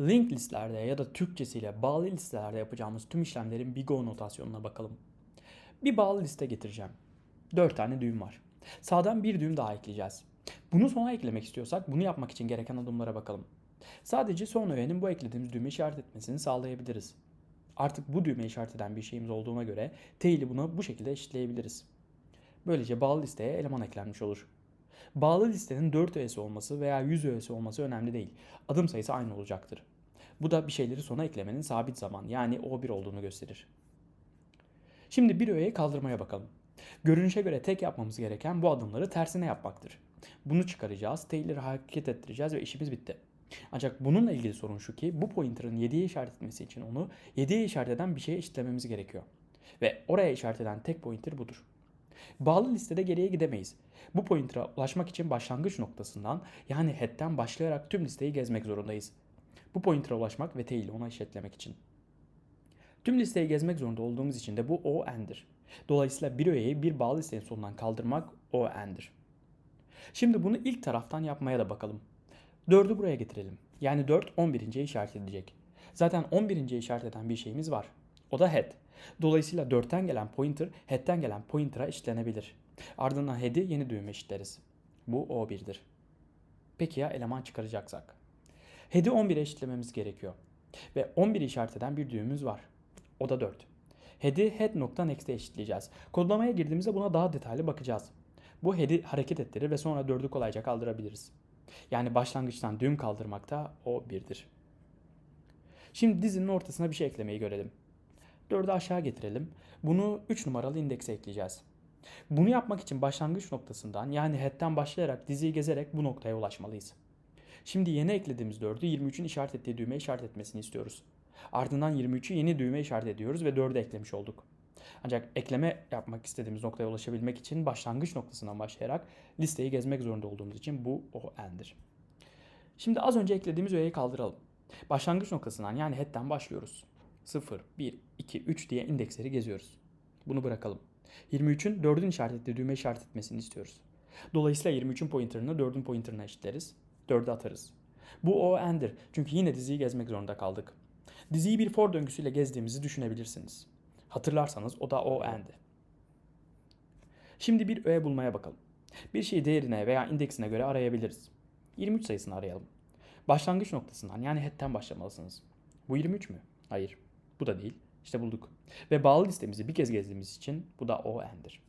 Linked listelerde ya da Türkçesiyle bağlı listelerde yapacağımız tüm işlemlerin bir Go notasyonuna bakalım. Bir bağlı liste getireceğim. 4 tane düğüm var. Sağdan bir düğüm daha ekleyeceğiz. Bunu sona eklemek istiyorsak bunu yapmak için gereken adımlara bakalım. Sadece son öğenin bu eklediğimiz düğme işaret etmesini sağlayabiliriz. Artık bu düğme işaret eden bir şeyimiz olduğuna göre tail'i buna bu şekilde eşitleyebiliriz. Böylece bağlı listeye eleman eklenmiş olur. Bağlı listenin 4 öğesi olması veya 100 öğesi olması önemli değil. Adım sayısı aynı olacaktır. Bu da bir şeyleri sona eklemenin sabit zaman yani O1 olduğunu gösterir. Şimdi bir öğeyi kaldırmaya bakalım. Görünüşe göre tek yapmamız gereken bu adımları tersine yapmaktır. Bunu çıkaracağız, tail'leri hareket ettireceğiz ve işimiz bitti. Ancak bununla ilgili sorun şu ki bu pointer'ın 7'ye işaret etmesi için onu 7'ye işaret eden bir şeye eşitlememiz gerekiyor. Ve oraya işaret eden tek pointer budur. Bağlı listede geriye gidemeyiz. Bu pointer'a ulaşmak için başlangıç noktasından yani head'den başlayarak tüm listeyi gezmek zorundayız. Bu pointer'a ulaşmak ve tail'i ona işaretlemek için. Tüm listeyi gezmek zorunda olduğumuz için de bu ON'dir. Dolayısıyla bir öğeyi bir bağlı listenin sonundan kaldırmak ON'dir. Şimdi bunu ilk taraftan yapmaya da bakalım. 4'ü buraya getirelim. Yani 4 11.ye işaret edecek. Zaten 11.ye işaret eden bir şeyimiz var. O da head. Dolayısıyla 4'ten gelen pointer head'ten gelen pointer'a eşitlenebilir. Ardından head'i yeni düğüme eşitleriz. Bu O1'dir. Peki ya eleman çıkaracaksak? Head'i 11'e eşitlememiz gerekiyor. Ve 11'i işaret eden bir düğümümüz var. O da 4. Head'i head.next'e eşitleyeceğiz. Kodlamaya girdiğimizde buna daha detaylı bakacağız. Bu head'i hareket ettirir ve sonra 4'ü kolayca kaldırabiliriz. Yani başlangıçtan düğüm kaldırmakta o birdir. Şimdi dizinin ortasına bir şey eklemeyi görelim. 4'ü aşağı getirelim. Bunu 3 numaralı indekse ekleyeceğiz. Bunu yapmak için başlangıç noktasından yani head'den başlayarak diziyi gezerek bu noktaya ulaşmalıyız. Şimdi yeni eklediğimiz 4'ü 23'ün işaret ettiği düğmeye işaret etmesini istiyoruz. Ardından 23'ü yeni düğmeye işaret ediyoruz ve 4'ü eklemiş olduk. Ancak ekleme yapmak istediğimiz noktaya ulaşabilmek için başlangıç noktasından başlayarak listeyi gezmek zorunda olduğumuz için bu o n'dir. Şimdi az önce eklediğimiz öğeyi kaldıralım. Başlangıç noktasından yani head'den başlıyoruz. 0, 1, 2, 3 diye indeksleri geziyoruz. Bunu bırakalım. 23'ün 4'ün işaret ettiği düğme işaret etmesini istiyoruz. Dolayısıyla 23'ün pointerını 4'ün pointerına eşitleriz. 4'ü atarız. Bu o n'dir. Çünkü yine diziyi gezmek zorunda kaldık. Diziyi bir for döngüsüyle gezdiğimizi düşünebilirsiniz. Hatırlarsanız o da o n'di. Şimdi bir öğe bulmaya bakalım. Bir şeyi değerine veya indeksine göre arayabiliriz. 23 sayısını arayalım. Başlangıç noktasından yani head'ten başlamalısınız. Bu 23 mü? Hayır. Bu da değil. İşte bulduk. Ve bağlı listemizi bir kez gezdiğimiz için bu da o n'dir.